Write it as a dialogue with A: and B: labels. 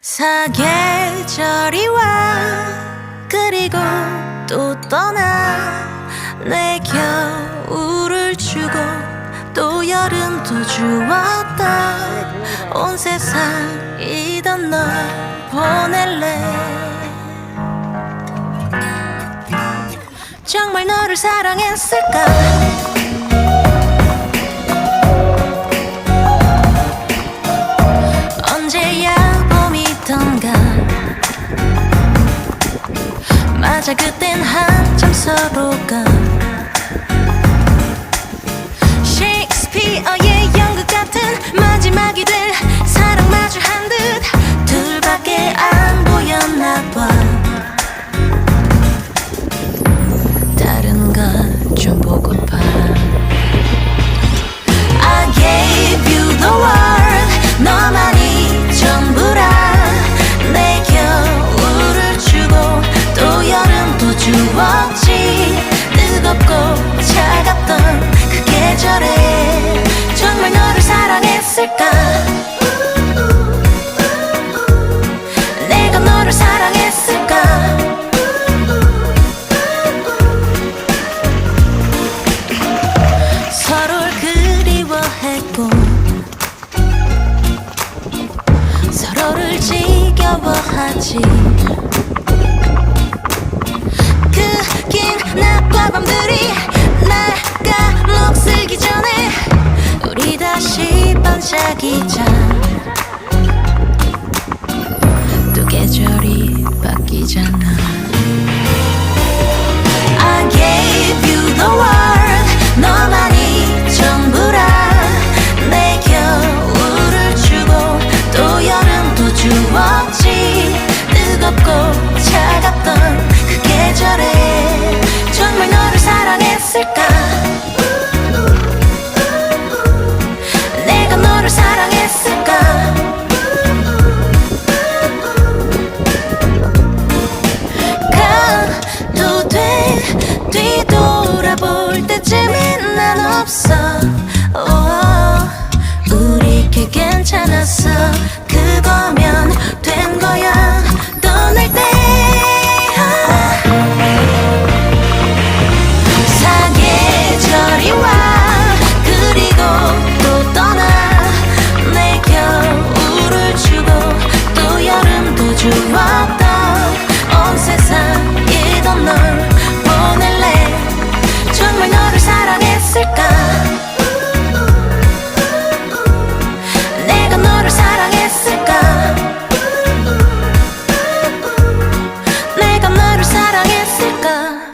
A: 사계절이 와 그리고 또 떠나 내 겨울을 주고 또 여름도 주었다. 온 세상이던 널 보낼래. 정말 너를 사랑했을까? Shakespeare. 하지 그 긴 낮과 밤들이 날가 녹슬기 전에 우리 다시 반짝이자 돌아볼 때쯤엔 난 없어.